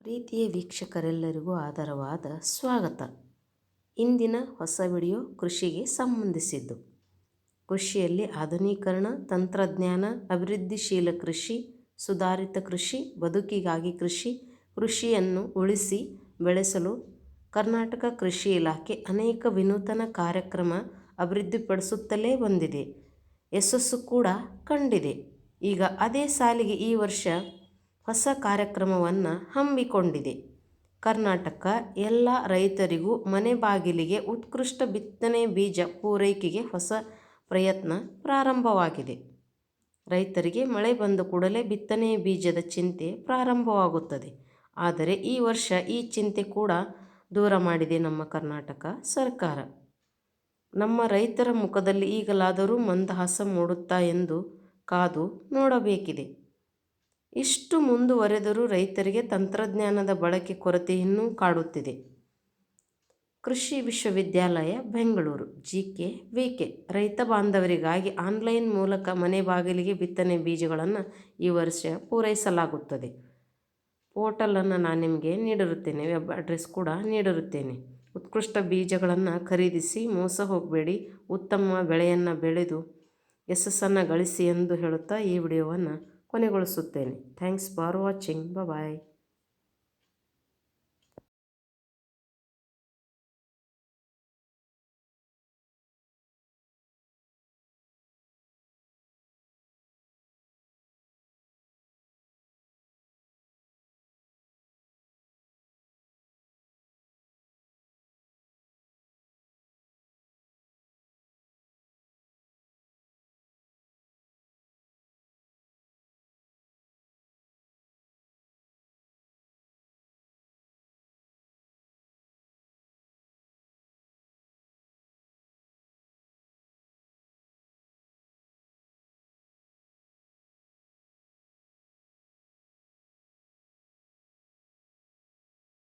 ಪ್ರೀತಿಯ ವೀಕ್ಷಕರೆಲ್ಲರಿಗೂ ಆದರವಾದ ಸ್ವಾಗತ. ಇಂದಿನ ಹೊಸ ವಿಡಿಯೋ ಕೃಷಿಗೆ ಸಂಬಂಧಿಸಿದ್ದು. ಕೃಷಿಯಲ್ಲಿ ಆಧುನೀಕರಣ, ತಂತ್ರಜ್ಞಾನ, ಅಭಿವೃದ್ಧಿಶೀಲ ಕೃಷಿ, ಸುಧಾರಿತ ಕೃಷಿ, ಬದುಕಿಗಾಗಿ ಕೃಷಿ, ಕೃಷಿಯನ್ನು ಉಳಿಸಿ ಬೆಳೆಸಲು ಕರ್ನಾಟಕ ಕೃಷಿ ಇಲಾಖೆ ಅನೇಕ ವಿನೂತನ ಕಾರ್ಯಕ್ರಮ ಅಭಿವೃದ್ಧಿಪಡಿಸುತ್ತಲೇ ಬಂದಿದೆ. ಯಶಸ್ಸು ಕೂಡ ಕಂಡಿದೆ. ಈಗ ಅದೇ ಸಾಲಿಗೆ ಈ ವರ್ಷ ಹೊಸ ಕಾರ್ಯಕ್ರಮವನ್ನು ಹಮ್ಮಿಕೊಂಡಿದೆ. ಕರ್ನಾಟಕ ಎಲ್ಲ ರೈತರಿಗೂ ಮನೆ ಬಾಗಿಲಿಗೆ ಉತ್ಕೃಷ್ಟ ಬಿತ್ತನೆ ಬೀಜ ಪೂರೈಕೆಗೆ ಹೊಸ ಪ್ರಯತ್ನ ಪ್ರಾರಂಭವಾಗಿದೆ. ರೈತರಿಗೆ ಮಳೆ ಬಂದ ಕೂಡಲೇ ಬಿತ್ತನೆ ಬೀಜದ ಚಿಂತೆ ಪ್ರಾರಂಭವಾಗುತ್ತದೆ. ಆದರೆ ಈ ವರ್ಷ ಈ ಚಿಂತೆ ಕೂಡ ದೂರ ಮಾಡಿದೆ ನಮ್ಮ ಕರ್ನಾಟಕ ಸರ್ಕಾರ. ನಮ್ಮ ರೈತರ ಮುಖದಲ್ಲಿ ಈಗಲಾದರೂ ಮಂದಹಾಸ ಮೂಡುತ್ತಾ ಎಂದು ಕಾದು ನೋಡಬೇಕಿದೆ. ಇಷ್ಟು ಮುಂದುವರೆದರೂ ರೈತರಿಗೆ ತಂತ್ರಜ್ಞಾನದ ಬಳಕೆ ಕೊರತೆ ಇನ್ನೂ ಕಾಡುತ್ತಿದೆ. ಕೃಷಿ ವಿಶ್ವವಿದ್ಯಾಲಯ, Bengaluru. G K V K ರೈತ ಬಾಂಧವರಿಗಾಗಿ ಆನ್ಲೈನ್ ಮೂಲಕ ಮನೆ ಬಾಗಿಲಿಗೆ ಬಿತ್ತನೆ ಬೀಜಗಳನ್ನು ಈ ವರ್ಷ ಪೂರೈಸಲಾಗುತ್ತದೆ. ಪೋರ್ಟಲನ್ನು ನಾನು ನಿಮಗೆ ನೀಡಿರುತ್ತೇನೆ, ವೆಬ್ ಅಡ್ರೆಸ್ ಕೂಡ ನೀಡಿರುತ್ತೇನೆ. ಉತ್ಕೃಷ್ಟ ಬೀಜಗಳನ್ನು ಖರೀದಿಸಿ ಮೋಸ ಹೋಗಬೇಡಿ, ಉತ್ತಮ ಬೆಳೆಯನ್ನು ಬೆಳೆದು ಯಶಸ್ಸನ್ನು ಗಳಿಸಿ ಎಂದು ಹೇಳುತ್ತಾ ಈ ವಿಡಿಯೋವನ್ನು ಕೊನೆಗೊಳಿಸುತ್ತೇನೆ. Thanks for watching bye